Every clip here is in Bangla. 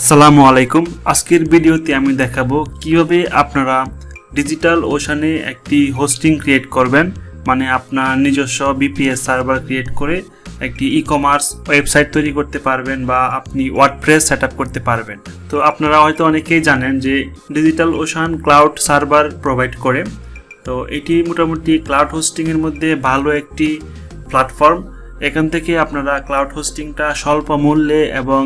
আসসালামু আলাইকুম। আজকের ভিডিওতে আমি দেখাবো কীভাবে আপনারা ডিজিটাল ওশানে একটি হোস্টিং ক্রিয়েট করবেন মানে আপনার নিজস্ব বিপিএস সার্ভার ক্রিয়েট করে একটি ই কমার্স ওয়েবসাইট তৈরি করতে পারবেন বা আপনি ওয়ার্ডপ্রেস সেট করতে পারবেন। তো আপনারা হয়তো অনেকেই জানেন যে Digital Ocean cloud server provide করে। তো এটি মোটামুটি ক্লাউড হোস্টিংয়ের মধ্যে ভালো একটি প্ল্যাটফর্ম। এখান থেকে আপনারা ক্লাউড হোস্টিংটা স্বল্প মূল্যে এবং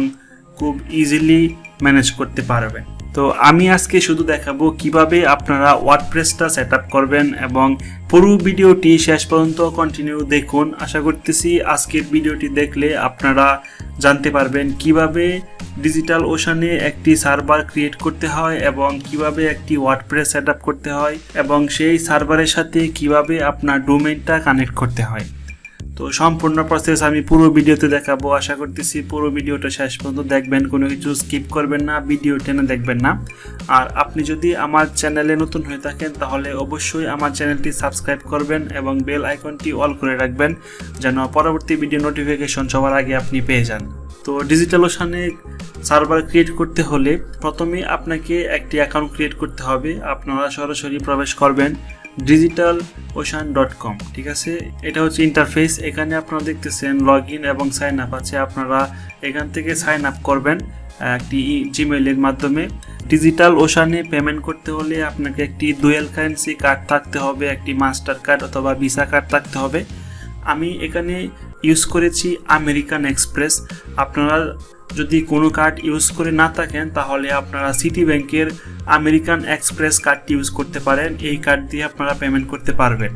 খুব ইজিলি ম্যানেজ করতে পারবেন। তো আমি আজকে শুধু দেখাবো কীভাবে আপনারা ওয়ার্ডপ্রেসটা সেট করবেন এবং পুরো ভিডিওটি শেষ পর্যন্ত কন্টিনিউ দেখুন। আশা করতেছি আজকের ভিডিওটি দেখলে আপনারা জানতে পারবেন কীভাবে ডিজিটাল ওশানে একটি সার্ভার ক্রিয়েট করতে হয় এবং কীভাবে একটি ওয়ার্ডপ্রেস সেট করতে হয় এবং সেই সার্ভারের সাথে কীভাবে আপনার ডোমেনটা কানেক্ট করতে হয়। তো সম্পূর্ণ প্রসেস আমি পুরো ভিডিওতে দেখাবো। আশা করতেছি পুরো ভিডিওটা শেষ পর্যন্ত দেখবেন, কোনো কিছু স্কিপ করবেন না ভিডিও টেনে দেখবেন না। আর আপনি যদি আমার চ্যানেলে নতুন হয়ে থাকেন, তাহলে অবশ্যই আমার চ্যানেলটি সাবস্ক্রাইব করবেন এবং বেল আইকনটি অল করে রাখবেন, যেন পরবর্তী ভিডিও নোটিফিকেশন সবার আগে আপনি পেয়ে যান। তো ডিজিটাল ওশানে সার্ভার ক্রিয়েট করতে হলে প্রথমে আপনাকে একটি অ্যাকাউন্ট ক্রিয়েট করতে হবে। আপনারা সরাসরি প্রবেশ করবেন। ডিজিটাল ওশান ডট কম ঠিক আছে? এটা হচ্ছে ইন্টারফেস এখানে আপনারা দেখতেছেন লগ ইন এবং সাইন আপ আছে। আপনারা এখান থেকে সাইন আপ করবেন একটি জিমেইলের মাধ্যমে। ডিজিটাল ওশানে পেমেন্ট করতে হলে আপনাকে একটি ডুয়েল কারেন্সি কার্ড থাকতে হবে, একটি মাস্টার কার্ড অথবা ভিসা কার্ড থাকতে হবে। আমি এখানে ইউজ করেছি আমেরিকান এক্সপ্রেস আপনারা যদি কোনো কার্ড ইউজ করে না থাকেন, তাহলে আপনারা সিটি ব্যাংকের আমেরিকান এক্সপ্রেস কার্ডটি ইউজ করতে পারেন। এই কার্ড দিয়ে আপনারা পেমেন্ট করতে পারবেন।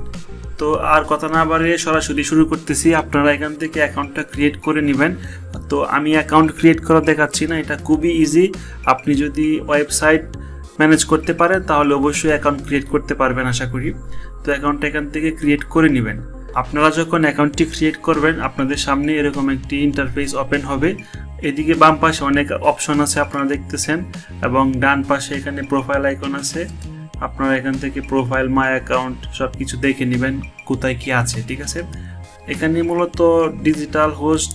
তো আর কথা না বাড়িয়ে সরাসরি শুরু করতেছি। আপনারা এখান থেকে অ্যাকাউন্টটা ক্রিয়েট করে নেবেন। তো আমি অ্যাকাউন্ট ক্রিয়েট করা দেখাচ্ছি না, এটা খুবই ইজি আপনি যদি ওয়েবসাইট ম্যানেজ করতে পারেন, তাহলে অবশ্যই অ্যাকাউন্ট ক্রিয়েট করতে পারবেন, আশা করি। তো অ্যাকাউন্টটা এখান থেকে ক্রিয়েট করে নেবেন। আপনারা যখন অ্যাকাউন্টটি ক্রিয়েট করবেন, আপনাদের সামনে এরকম একটি ইন্টারফেস ওপেন হবে। এদিকে বাম পাশে অনেক অপশন আছে আপনারা দেখতেছেন, এবং ডান পাশে এখানে প্রোফাইল আইকন আছে। আপনারা এখান থেকে প্রোফাইল মাই অ্যাকাউন্ট সব কিছু দেখে নেবেন, কোথায় কি আছে, ঠিক আছে? এখানে মূলত ডিজিটাল হোস্ট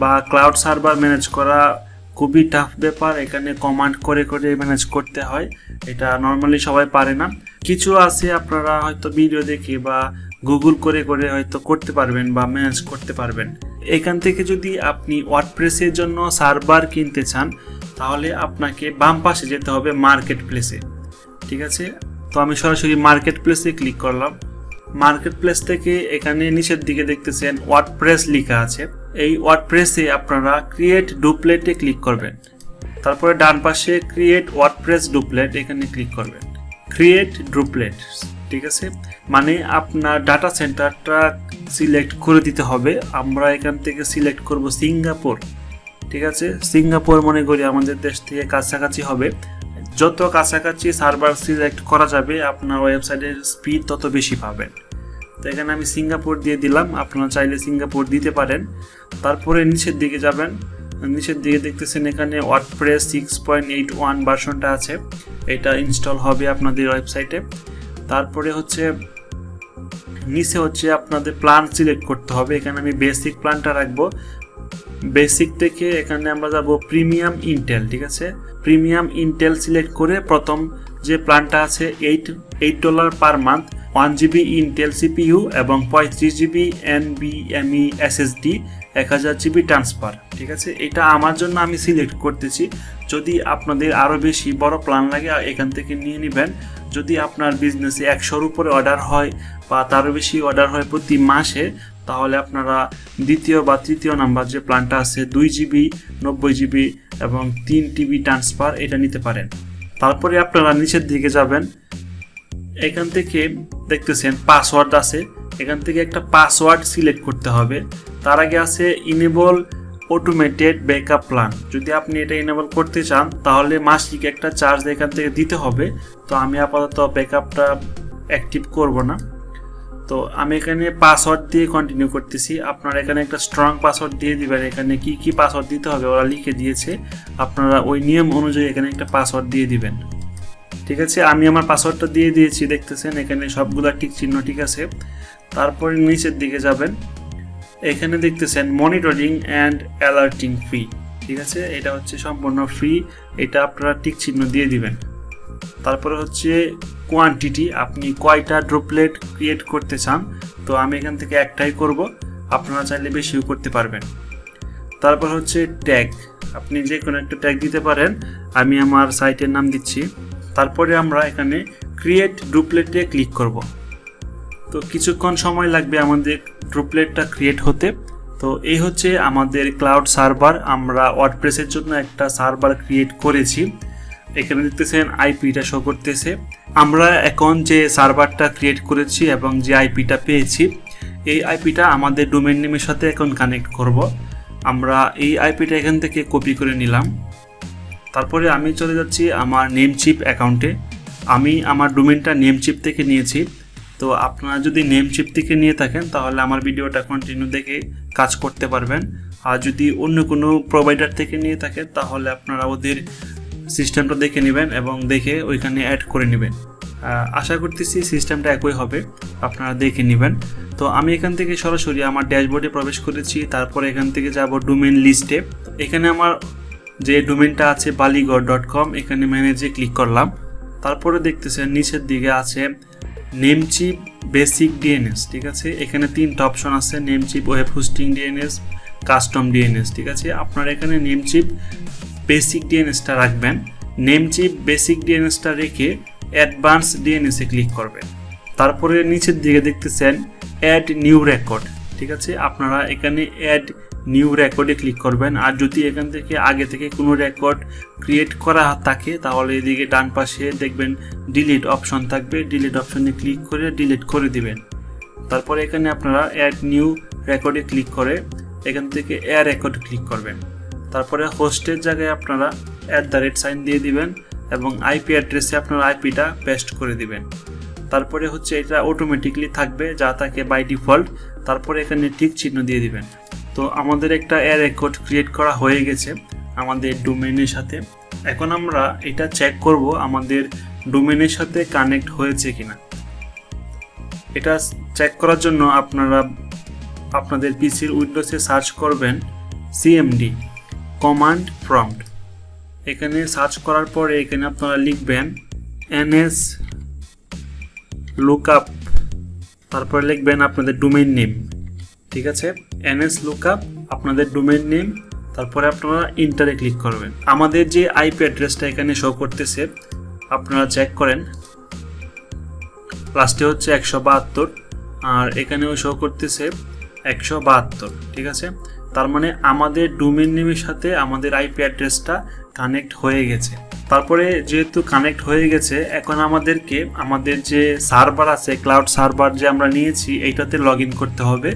বা ক্লাউড সার্ভার ম্যানেজ করা খুবই টাফ ব্যাপার। এখানে কমান্ড করে করে ম্যানেজ করতে হয়। এটা নর্মালি সবাই পারে না। কিছু আছে আপনারা হয়তো ভিডিও দেখে বা গুগল করে করে হয়তো করতে পারবেন বা ম্যানেজ করতে পারবেন। এখান থেকে যদি আপনি ওয়ার্ডপ্রেসের জন্য সার্ভার কিনতে চান, তাহলে আপনাকে বাম পাশে যেতে হবে মার্কেট প্লেসে ঠিক আছে? তো আমি সরাসরি মার্কেট প্লেসে ক্লিক করলাম। মার্কেট প্লেস থেকে এখানে নিচের দিকে দেখতেছেন ওয়ার্ডপ্রেস লেখা আছে। এই ওয়ার্ডপ্রেসে আপনারা ক্রিয়েট ডুপ্লেটে ক্লিক করবেন। তারপরে ডান পাশে ক্রিয়েট ওয়ার্ডপ্রেস ডুপ্লেট এখানে ক্লিক করবেন। ক্রিয়েট ডুপ্লেট ঠিক আছে? মানে আপনার ডাটা সেন্টারটা সিলেক্ট করে দিতে হবে। আমরা এখান থেকে সিলেক্ট করব সিঙ্গাপুর। ঠিক আছে? সিঙ্গাপুর মনে করি আমাদের দেশ থেকে কাছাকাছি হবে। যত কাছাকাছি সার্ভার সিলেক্ট করা যাবে, আপনার ওয়েবসাইটের স্পিড তত বেশি পাবেন। তো এখানে আমি সিঙ্গাপুর দিয়ে দিলাম। আপনারা চাইলে সিঙ্গাপুর দিতে পারেন। তারপরে নিচের দিকে যাবেন। নিচের দিকে দেখতেছেন এখানে WordPress six point eight one ভার্সনটা আছে। এটা ইনস্টল হবে আপনাদের ওয়েবসাইটে তারপরে হচ্ছে, নিচে হচ্ছে আপনাদের প্ল্যান সিলেক্ট করতে হবে। এখানে আমি বেসিক প্ল্যানটা রাখব। বেসিক থেকে এখানে আমরা যাব প্রিমিয়াম ইন্টেল ঠিক আছে? প্রিমিয়াম ইন্টেল সিলেক্ট করে প্রথম যে প্ল্যানটা আছে eight eight dollar per month one GB Intel CPU এবং পঁয়ত্রিশ জিবি এন বি এমই এসএসডি এক হাজার জিবি ট্রান্সফার ঠিক আছে? এটা আমার জন্য আমি সিলেক্ট করতেছি। যদি আপনাদের আরও বেশি বড় প্ল্যান লাগে, এখান থেকে নিয়ে নেবেন। যদি আপনার বিজনেসে একশোর উপরে অর্ডার হয় বা তারও বেশি অর্ডার হয় প্রতি মাসে, তাহলে আপনারা দ্বিতীয় বা তৃতীয় নাম্বার যে প্ল্যানটা আছে দুই জিবি নব্বই জিবি এবং তিন টিবি ট্রান্সফার এটা নিতে পারেন। তারপরে আপনারা নিচের দিকে যাবেন। এখান থেকে দেখতেছেন পাসওয়ার্ড আছে। এখান থেকে একটা পাসওয়ার্ড সিলেক্ট করতে হবে। তার আগে আছে ইনেবল অটোমেটেড ব্যাকআপ প্ল্যান যদি আপনি এটা ইনেবল করতে চান, তাহলে মাসিক একটা চার্জ এখান থেকে দিতে হবে। তো আমি আপাতত ব্যাকআপটা অ্যাক্টিভ করব না। তো আমি এখানে পাসওয়ার্ড দিয়ে কন্টিনিউ করতেছি। আপনারা এখানে একটা স্ট্রং পাসওয়ার্ড দিয়ে দিবেন। এখানে কি কি পাসওয়ার্ড দিতে হবে ওরা লিখে দিয়েছে। আপনারা ওই নিয়ম অনুযায়ী এখানে একটা পাসওয়ার্ড দিয়ে দিবেন। ঠিক আছে? আমি আমার পাসওয়ার্ডটা দিয়ে দিয়েছি, দেখতেছেন? এখানে সবগুলা টিক চিহ্ন ঠিক আছে। তারপরে নিচের দিকে যাবেন। এখানে দেখতেছেন মনিটরিং অ্যান্ড অ্যালার্টিং ফি, ঠিক আছে? এটা হচ্ছে সম্পূর্ণ ফ্রি এটা আপনারা টিক চিহ্ন দিয়ে দিবেন। তারপরে হচ্ছে কোয়ান্টিটি আপনি কয়টা ড্রপলেট ক্রিয়েট করতে চান, তো আমি এখান থেকে একটাই করব, আপনারা চাইলে বেশিও করতে পারবেন। তারপর হচ্ছে ট্যাগ আপনি যে কোনো একটা ট্যাগ দিতে পারেন, আমি আমার সাইটের নাম দিচ্ছি। তারপরে আমরা এখানে ক্রিয়েট ডুপ্লেটে ক্লিক করব। তো কিছুক্ষণ সময় লাগবে আমাদের ড্রুপলেটটা ক্রিয়েট হতে। তো এই হচ্ছে আমাদের ক্লাউড সার্ভার আমরা ওয়ার্ডপ্রেসের জন্য একটা সার্ভার ক্রিয়েট করেছি। এখানে দেখতেছেন আইপিটা শো করতেছে। আমরা এখন যে সার্ভারটা ক্রিয়েট করেছি এবং যে আইপিটা পেয়েছি, এই আইপিটা আমাদের ডোমেন নেমের সাথে এখন কানেক্ট করব। আমরা এই আইপিটা এখান থেকে কপি করে নিলাম। তারপরে আমি চলে যাচ্ছি আমার নেম চিপ অ্যাকাউন্টে আমি আমার ডোমেনটা নেম চিপ থেকে নিয়েছি। তো আপনারা যদি নেম থেকে নিয়ে থাকেন, তাহলে আমার ভিডিওটা কন্টিনিউ দেখে কাজ করতে পারবেন। আর যদি অন্য কোনো প্রোভাইডার থেকে নিয়ে থাকেন, তাহলে আপনারা ওদের সিস্টেমটা দেখে নেবেন এবং দেখে ওইখানে অ্যাড করে নেবেন। আশা করতেছি সিস্টেমটা একই হবে, আপনারা দেখে নেবেন। তো আমি এখান থেকে সরাসরি আমার ড্যাশবোর্ডে প্রবেশ করেছি, তারপরে এখান থেকে যাব ডোমেন লিস্টে এখানে আমার যে ডোমেনটা আছে বালিগড় ডট কম এখানে ম্যানেজে ক্লিক করলাম। তারপরে দেখতেছেন নিচের দিকে আছে নেমচিপ বেসিক ডিএনএস, ঠিক আছে? এখানে তিনটা অপশন আছে Namecheap web hosting DNS, custom DNS, ঠিক আছে? আপনারা এখানে নেমচিপ বেসিক ডিএনএসটা রাখবেন। নেমচিপ বেসিক ডিএনএসটা রেখে অ্যাডভান্স ডিএনএসে ক্লিক করবেন। তারপরে নিচের দিকে দেখতেছেন, অ্যাড নিউ রেকর্ড, ঠিক আছে? আপনারা এখানে অ্যাড নিউ রেকর্ডে ক্লিক করবেন। আর যদি এখান থেকে আগে থেকে কোনো রেকর্ড ক্রিয়েট করা থাকে, তাহলে এদিকে ডান পাশে দেখবেন ডিলিট অপশন থাকবে। ডিলিট অপশনে ক্লিক করে ডিলিট করে দিবেন। তারপরে এখানে আপনারা অ্যাড নিউ রেকর্ডে ক্লিক করে এখান থেকে এয়ার রেকর্ড ক্লিক করবেন। তারপরে হোস্টের জায়গায় আপনারা অ্যাট দ্য রেট সাইন দিয়ে দিবেন এবং আইপি অ্যাড্রেসে আপনারা আইপিটা পেস্ট করে দিবেন। তারপরে হচ্ছে এটা অটোমেটিকলি থাকবে, যা থাকে বাই ডিফল্ট তারপরে এখানে ঠিক চিহ্ন দিয়ে দিবেন। তো আমাদের একটা এয়ার রেকর্ড ক্রিয়েট করা হয়ে গেছে আমাদের ডোমেনের সাথে। এখন আমরা এটা চেক করব আমাদের ডোমেনের সাথে কানেক্ট হয়েছে কিনা। এটা চেক করার জন্য আপনারা আপনাদের পিসির উইন্ডোসে সার্চ করবেন সিএমডি কমান্ড প্রম্পট এখানে সার্চ করার পরে এখানে আপনারা লিখবেন এনএস লুকআপ তারপরে লিখবেন আপনাদের ডোমেইন নেম ঠিক আছে? এনএস লুকআপ আপনাদের ডোমেইন নেম তারপরে আপনারা ইন্টারে ক্লিক করবেন। আমাদের যে আইপি অ্যাড্রেসটা এখানে শো করতেছে, আপনারা চেক করেন। লাস্টে হচ্ছে একশো বাহাত্তর, আর এখানেও শো করতেছে একশো বাহাত্তর, ঠিক আছে? তার মানে আমাদের ডোমেন নেমের সাথে আমাদের আইপি অ্যাড্রেসটা কানেক্ট হয়ে গেছে। তারপরে যেহেতু কানেক্ট হয়ে গেছে, এখন আমাদেরকে আমাদের যে সার্ভার আছে ক্লাউড সার্ভার যে আমরা নিয়েছি, এইটাতে লগ করতে হবে।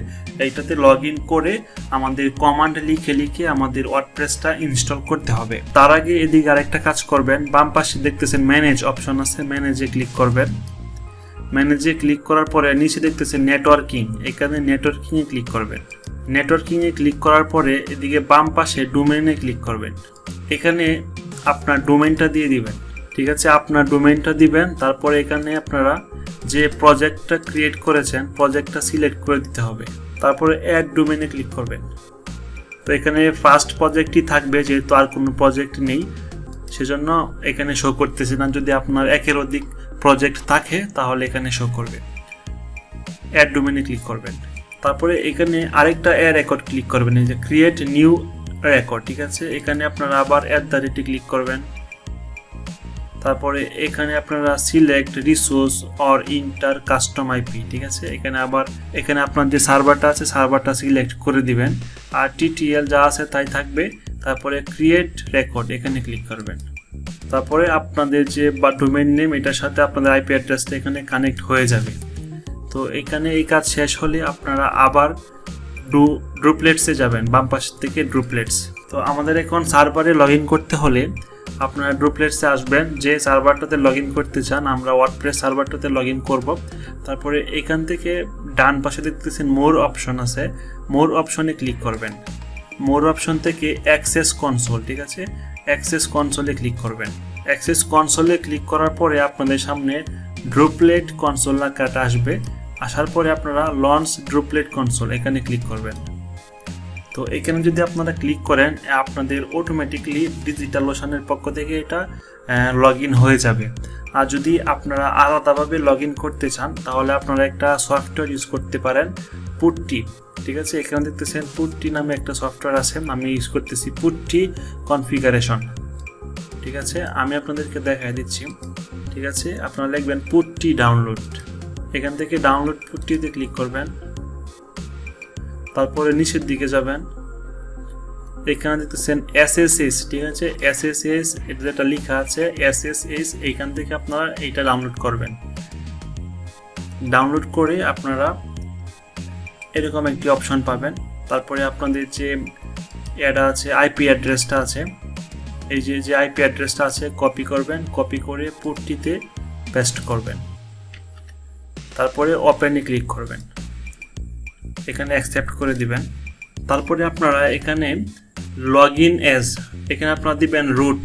এইটাতে লগ ইন করে আমাদের কমান্ড লিখে লিখে আমাদের ওয়ার্ডপ্রেসটা ইনস্টল করতে হবে। তার আগে এদিকে আরেকটা কাজ করবেন, বাম পাশে দেখতেছেন ম্যানেজ অপশন আছে ম্যানেজে ক্লিক করবেন। ম্যানেজে ক্লিক করার পরে নিচে দেখতেছেন নেটওয়ার্কিং এখানে নেটওয়ার্কিংয়ে ক্লিক করবেন। নেটওয়ার্কিংয়ে ক্লিক করার পরে এদিকে বাম পাশে ডোমেনে ক্লিক করবেন। এখানে আপনার ডোমেনটা দিয়ে দিবেন, ঠিক আছে? আপনার ডোমেনটা দিবেন, তারপরে এখানে আপনারা যে প্রজেক্টটা ক্রিয়েট করেছেন প্রজেক্টটা সিলেক্ট করে দিতে হবে। তারপরে অ্যাড ডোমেনে ক্লিক করবেন। তো এখানে ফার্স্ট প্রজেক্টই থাকবে, যেহেতু আর কোনো প্রজেক্ট নেই, সেজন্য এখানে শো করতেছে না। যদি আপনার একের অধিক প্রজেক্ট থাকে, তাহলে এখানে শো করবে। অ্যাড ডোমেনে ক্লিক করবেন। তারপরে এখানে আরেকটা অ্যাড রেকর্ড ক্লিক করবেন, এই যে ক্রিয়েট নিউ রেকর্ড ঠিক আছে? এখানে আপনারা আবার অ্যাট দ্য রেটে ক্লিক করবেন। তারপরে এখানে আপনারা select resource or enter custom IP ঠিক আছে? এখানে আবার, এখানে আপনার যে সার্ভারটা আছে সার্ভারটা সিলেক্ট করে দিবেন। আর টিটিএল যা আছে তাই থাকবে। তারপরে ক্রিয়েট রেকর্ড এখানে ক্লিক করবেন। তারপরে আপনাদের যে বা ডোমেন নেম এটার সাথে আপনাদের আইপি অ্যাড্রেসটা এখানে কানেক্ট হয়ে যাবে। তো এখানে এই কাজ শেষ হলে আপনারা আবার ডু ড্রুপলেটসে যাবেন, বাম পাশ থেকে ড্রুপলেটস তো আমাদের এখন সার্ভারে লগ করতে হলে আপনারা ড্রুপলেটসে আসবেন, যে সার্ভারটাতে লগ ইন করতে চান, আমরা ওয়ার্ডপ্রেস সার্ভারটাতে লগ ইন করব। তারপরে এখান থেকে ডান পাশে দেখতেছেন মোর অপশন আছে। মোর অপশনে ক্লিক করবেন। মোর অপশন থেকে অ্যাক্সেস কনসোল ঠিক আছে? অ্যাক্সেস কনসোলে ক্লিক করবেন। অ্যাক্সেস কনসোলে ক্লিক করার পরে আপনাদের সামনে ড্রুপলেট কনসোল আঁকাটা আসবে। আসার পরে আপনারা লঞ্চ ড্রুপলেট কনসোল এখানে ক্লিক করবেন। তো এখানে যদি আপনারা ক্লিক করেন আপনাদের অটোমেটিকলি ডিজিটাল লোশনের পক্ষ থেকে এটা লগ হয়ে যাবে। আর যদি আপনারা আলাদাভাবে লগ করতে চান, তাহলে আপনারা একটা সফটওয়্যার ইউজ করতে পারেন, পুট্টি। ঠিক আছে? এখানে দেখতেছেন পুট্টি নামে একটা সফটওয়্যার আছে, আমি ইউজ করতেছি পুট্টি কনফিগারেশন ঠিক আছে? আমি আপনাদেরকে দেখাই দিচ্ছি। ঠিক আছে? আপনারা লিখবেন পুট্টি ডাউনলোড এখান থেকে ডাউনলোড পুট্টিতে ক্লিক করবেন। তারপরে নিচের দিকে যাবেন। এখানে দেখতেছেন এসএসএস ঠিক আছে? এসএসএস এটা যেটা লেখা আছে এসএসএস এইখান থেকে আপনারা এইটা ডাউনলোড করবেন। ডাউনলোড করে আপনারা এরকম একটি অপশন পাবেন। তারপরে আপনাদের যে এটা আছে আইপি অ্যাড্রেসটা আছে, এই যে যে আইপি অ্যাড্রেসটা আছে কপি করবেন কপি করে পুটটিতে পেস্ট করবেন। তারপরে ওপেনে ক্লিক করবেন। এখানে অ্যাকসেপ্ট করে দিবেন। তারপরে আপনারা এখানে লগ ইন এজ এখানে আপনারা দিবেন রুট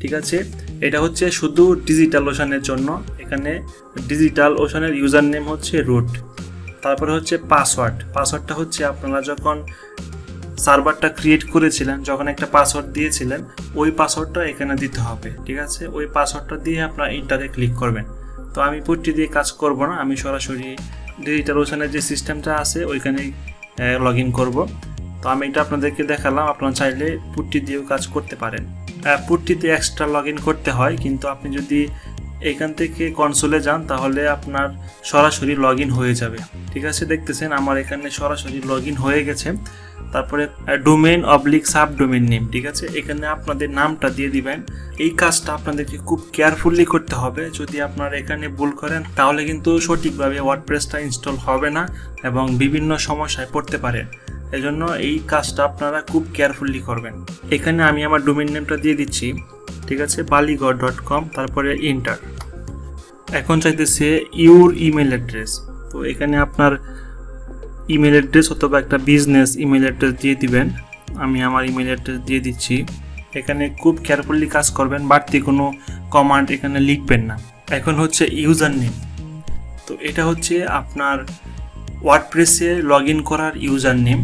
ঠিক আছে? এটা হচ্ছে শুধু ডিজিটাল ওশানের জন্য। এখানে ডিজিটাল ওশানের ইউজার নেম হচ্ছে রুট তারপরে হচ্ছে পাসওয়ার্ড পাসওয়ার্ডটা হচ্ছে আপনারা যখন সার্ভারটা ক্রিয়েট করেছিলেন, যখন একটা পাসওয়ার্ড দিয়েছিলেন, ওই পাসওয়ার্ডটা এখানে দিতে হবে, ঠিক আছে? ওই পাসওয়ার্ডটা দিয়ে আপনারা ইন্টারে ক্লিক করবেন। তো আমি পুট্টি দিয়ে কাজ করব না, আমি সরাসরি ডিজিটাল ওশানের যে সিস্টেমটা আছে ওইখানে লগ ইন করব। তো আমি এটা আপনাদেরকে দেখালাম, আপনারা চাইলে পুট্টি দিয়েও কাজ করতে পারেন। পুট্টিতে এক্সট্রা লগ ইন করতে হয়, কিন্তু আপনি যদি এখান থেকে কনসোলে যান, তাহলে আপনার সরাসরি লগ হয়ে যাবে। ঠিক আছে, দেখতেছেন, আমার এখানে সরাসরি লগ হয়ে গেছে। তারপরে domain oblique subdomain name ঠিক আছে? এখানে আপনাদের নামটা দিয়ে দিবেন। এই কাজটা আপনাদেরকে খুব কেয়ারফুলি করতে হবে। যদি আপনারা এখানে ভুল করেন, তাহলে কিন্তু সঠিকভাবে ওয়ার্ডপ্রেসটা ইনস্টল হবে না এবং বিভিন্ন সমস্যায় পড়তে পারেন এজন্য এই কাজটা আপনারা খুব কেয়ারফুলি করবেন। এখানে আমি আমার ডোমেন নেমটা দিয়ে দিচ্ছি, ঠিক আছে? বালিগড় ডট কম তারপরে ইন্টার এখন চাইতেছে ইউর ইমেল অ্যাড্রেস তো এখানে আপনার ইমেল অ্যাড্রেস অথবা একটা বিজনেস ইমেল অ্যাড্রেস দিয়ে দিবেন। আমি আমার ইমেল অ্যাড্রেস দিয়ে দিচ্ছি। এখানে খুব কেয়ারফুলি কাজ করবেন, বাড়তি কোনো কমান্ড এখানে লিখবেন না। এখন হচ্ছে ইউজার নেম তো এটা হচ্ছে আপনার ওয়ার্ডপ্রেসে লগ ইন করার ইউজার নেম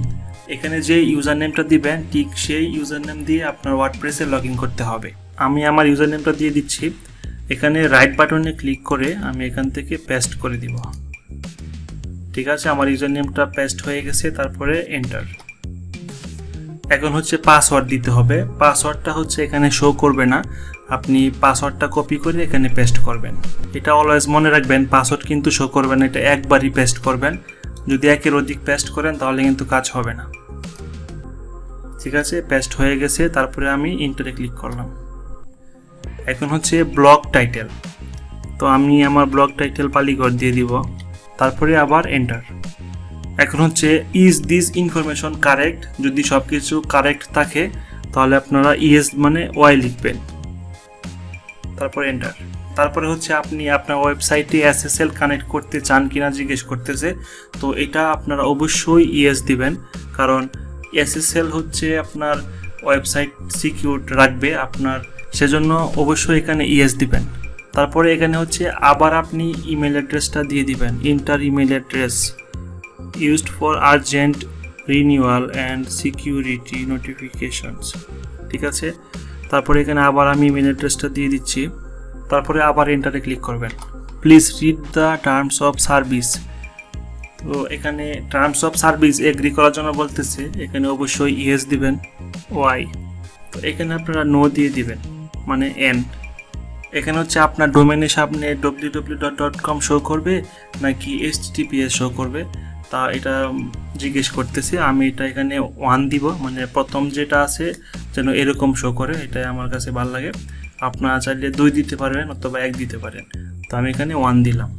এখানে যে ইউজার নেমটা দিবেন, ঠিক সেই ইউজার নেম দিয়ে আপনার ওয়ার্ডপ্রেসে লগ ইন করতে হবে। আমি আমার ইউজার নেমটা দিয়ে দিচ্ছি। এখানে রাইট বাটনে ক্লিক করে আমি এখান থেকে পেস্ট করে দিব। ঠিক আছে? আমার ইউজার নেমটা পেস্ট হয়ে গেছে, তারপরে এন্টার এখন হচ্ছে পাসওয়ার্ড দিতে হবে। পাসওয়ার্ডটা হচ্ছে এখানে শো করবে না। আপনি পাসওয়ার্ডটা কপি করে এখানে পেস্ট করবেন। এটা অলওয়েজ মনে রাখবেন পাসওয়ার্ড কিন্তু শো করবে না, এটা একবারই পেস্ট করবেন। যদি একের অধিক পেস্ট করেন, তাহলে কিন্তু কাজ হবে না। ঠিক আছে? পেস্ট হয়ে গেছে, তারপরে আমি ইন্টারে ক্লিক করলাম। এখন হচ্ছে ব্লগ টাইটেল তো আমি আমার ব্লগ টাইটেল পালিগড় দিয়ে দিব। তারপরে আবার এন্টার এখন হচ্ছে ইজ দিস ইনফরমেশন কারেক্ট যদি সব কিছু কারেক্ট থাকে, তাহলে আপনারা ইএস মানে ওয়াই লিখবেন। তারপর এন্টার তারপরে হচ্ছে আপনি আপনার ওয়েবসাইটে এসএসএল কানেক্ট করতে চান কিনা জিজ্ঞেস করতেছে, তো এটা আপনারা অবশ্যই ইএস দিবেন, কারণ এসএসএল হচ্ছে আপনার ওয়েবসাইট সিকিউর রাখবে আপনার, সেজন্য অবশ্যই এখানে ইএস দিবেন। তারপরে এখানে হচ্ছে আবার আপনি ইমেল অ্যাড্রেসটা দিয়ে দিবেন enter email address used for urgent renewal and security notifications ঠিক আছে? তারপরে এখানে আবার আমি ইমেল অ্যাড্রেসটা দিয়ে দিচ্ছি, তারপরে আবার এন্টারে ক্লিক করবেন। Please read the terms of service তো এখানে টার্মস অফ সার্ভিস এগ্রি করার জন্য বলতেছে, এখানে অবশ্যই ইএস দিবেন ওয়াই তো এখানে আপনারা নো দিয়ে দিবেন মানে এন এখানে হচ্ছে আপনার ডোমেনের সামনে W W dot dot com show করবে, নাকি এইচ টিপিএস শো করবে। তা এটা জিজ্ঞেস করতেছি, আমি এটা এখানে ওয়ান দিব মানে প্রথম যেটা আছে যেন এরকম শো করে, এটাই আমার কাছে ভালো লাগে। আপনারা চাইলে দুই দিতে পারবেন অথবা এক দিতে পারেন। তো আমি এখানে ওয়ান দিলাম।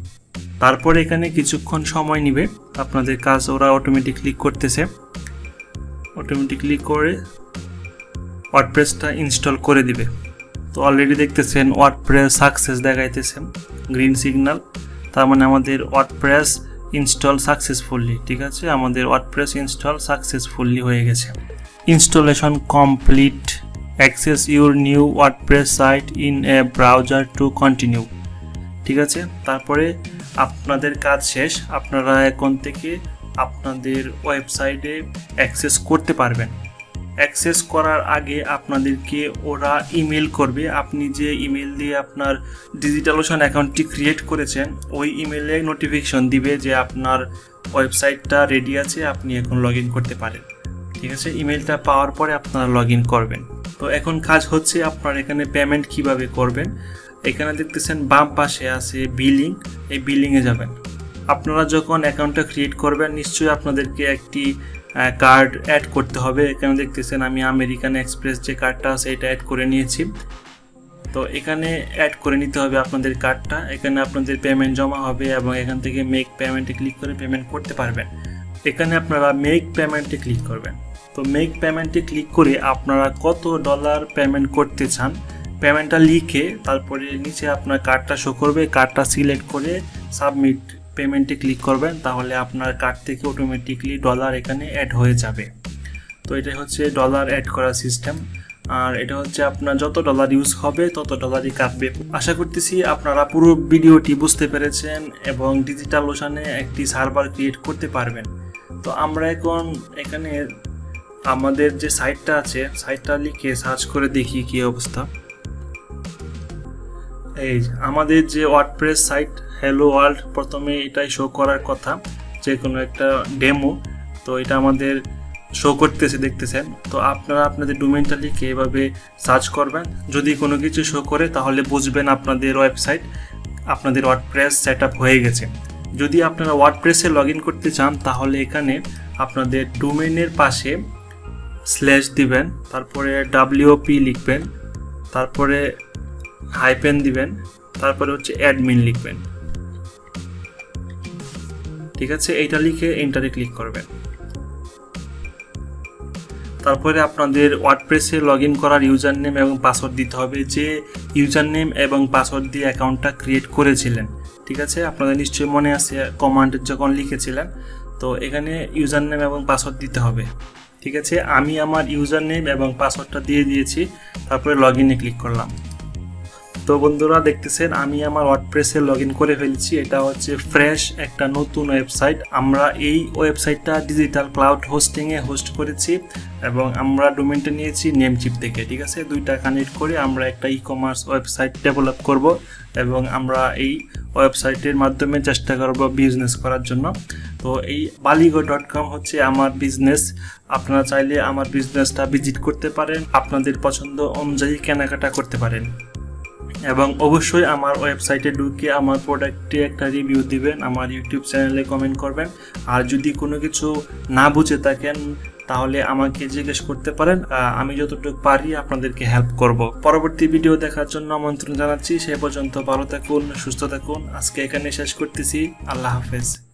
তারপরে এখানে কিছুক্ষণ সময় নিবে, আপনাদের কাজ ওরা অটোমেটিকলি করতেছে। অটোমেটিকলি করে ওয়ার্ডপ্রেসটা ইনস্টল করে দিবে। তো অলরেডি দেখতেছেন ওয়ার্ডপ্রেস সাকসেস দেখাইতেছে গ্রিন সিগন্যাল তার মানে আমাদের ওয়ার্ড প্রেস ইনস্টল সাকসেসফুলি ঠিক আছে? আমাদের ওয়ার্ডপ্রেস ইনস্টল সাকসেসফুলি হয়ে গেছে। Installation complete access your new WordPress site in a browser to continue ঠিক আছে? তারপরে আপনাদের কাজ শেষ। আপনারা এখন থেকে আপনাদের ওয়েবসাইটে অ্যাক্সেস করতে পারবেন। অ্যাক্সেস করার আগে আপনাদেরকে ওরা ইমেল করবে। আপনি যে ইমেল দিয়ে আপনার ডিজিটাল ওশান অ্যাকাউন্টটি ক্রিয়েট করেছেন, ওই ইমেলে নোটিফিকেশন দিবে যে আপনার ওয়েবসাইটটা রেডি আছে, আপনি এখন লগ করতে পারেন। ঠিক আছে? ইমেলটা পাওয়ার পরে আপনারা লগ করবেন। তো এখন কাজ হচ্ছে আপনার এখানে পেমেন্ট কীভাবে করবেন? এখানে দেখতেছেন বাম পাশে আছে বিলিং। এই বিলিংয়ে যাবেন। আপনারা যখন অ্যাকাউন্টটা ক্রিয়েট করবেন, নিশ্চয়ই আপনাদেরকে একটি কার্ড অ্যাড করতে হবে। এখানে দেখতেছেন আমি আমেরিকান এক্সপ্রেস যে কার্ডটা আছে, এটা অ্যাড করে নিয়েছি। তো এখানে অ্যাড করে নিতে হবে আপনাদের কার্ডটা এখানে আপনাদের পেমেন্ট জমা হবে এবং এখান থেকে মেক পেমেন্টে ক্লিক করে পেমেন্ট করতে পারবেন। এখানে আপনারা মেক পেমেন্টে ক্লিক করবেন। তো মেক পেমেন্টে ক্লিক করে আপনারা কত ডলার পেমেন্ট করতে চান পেমেন্টটা লিখে তারপরে নিচে আপনার কার্ডটা শো করবে। কার্ডটা সিলেক্ট করে সাবমিট পেমেন্টে ক্লিক করবেন, তাহলে আপনার কার্ড থেকে অটোমেটিকলি ডলার এখানে অ্যাড হয়ে যাবে। তো এটা হচ্ছে ডলার অ্যাড করার সিস্টেম আর এটা হচ্ছে আপনার যত ডলার ইউজ হবে, তত ডলারই কাটবে। আশা করতেছি আপনারা পুরো ভিডিওটি বুঝতে পেরেছেন এবং ডিজিটাল ওশানে একটি সার্ভার ক্রিয়েট করতে পারবেন। তো আমরা এখন এখানে আমাদের যে সাইটটা আছে সাইটটা লিখে সার্চ করে দেখি কি অবস্থা। এই আমাদের যে ওয়ার্ডপ্রেস সাইট হ্যালো ওয়ার্ল্ড প্রথমে এটাই শো করার কথা যে কোনো একটা ডেমো তো এটা আমাদের শো করতেছে, দেখতেছেন। তো আপনারা আপনাদের ডোমেনটা লিখে এভাবে সার্চ করবেন। যদি কোনো কিছু শো করে, তাহলে বুঝবেন আপনাদের ওয়েবসাইট আপনাদের ওয়ার্ডপ্রেস সেট আপ হয়ে গেছে। যদি আপনারা ওয়ার্ডপ্রেসে লগ ইন করতে চান, তাহলে এখানে আপনাদের ডোমেনের পাশে স্ল্যাশ দিবেন, তারপরে ডাব্লিউপি লিখবেন, তারপরে হাইপেন দিবেন, তারপরে হচ্ছে অ্যাডমিন লিখবেন। ঠিক আছে? এইটা লিখে এন্টারে ক্লিক করবেন। তারপরে আপনাদের ওয়ার্ডপ্রেসে লগ ইন করার ইউজার নেম এবং পাসওয়ার্ড দিতে হবে যে ইউজার নেম এবং পাসওয়ার্ড দিয়ে অ্যাকাউন্টটা ক্রিয়েট করেছিলেন। ঠিক আছে? আপনাদের নিশ্চয়ই মনে আছে কমান্ড যখন লিখেছিলেন, তো এখানে ইউজার নেম এবং পাসওয়ার্ড দিতে হবে। ঠিক আছে? আমি আমার ইউজার নেম এবং পাসওয়ার্ডটা দিয়ে দিয়েছি, তারপরে লগ ইনে ক্লিক করলাম। তো বন্ধুরা দেখতেছেন, আমি আমার ওয়ার্ডপ্রেসে লগ ইন করে ফেলছি। এটা হচ্ছে ফ্রেশ একটা নতুন ওয়েবসাইট আমরা এই ওয়েবসাইটটা ডিজিটাল ক্লাউড হোস্টিংয়ে হোস্ট করেছি এবং আমরা ডোমেনটা নিয়েছি নেমচিপ থেকে, ঠিক আছে? দুইটা কানেক্ট করে আমরা একটা ই কমার্স ওয়েবসাইট ডেভেলপ করব এবং আমরা এই ওয়েবসাইটের মাধ্যমে চেষ্টা করব বিজনেস করার জন্য। তো এই বালিগো ডট কম হচ্ছে আমার বিজনেস আপনারা চাইলে আমার বিজনেসটা ভিজিট করতে পারেন। আপনাদের পছন্দ অনুযায়ী কেনাকাটা করতে পারেন। এবং অবশ্যই আমার ওয়েবসাইটে ঢুকে আমার প্রোডাক্টে একটা রিভিউ দিবেন, আমার ইউটিউব চ্যানেলে কমেন্ট করবেন। আর যদি কোনো কিছু না বুঝে থাকেন, তাহলে আমাকে জিজ্ঞেস করতে পারেন। আমি যতটুকু পারি আপনাদেরকে হেল্প করব। পরবর্তী ভিডিও দেখার জন্য আমন্ত্রণ জানাচ্ছি। সে পর্যন্ত ভালো থাকুন, সুস্থ থাকুন। আজকে এখানে শেষ করতেছি। আল্লাহ হাফেজ।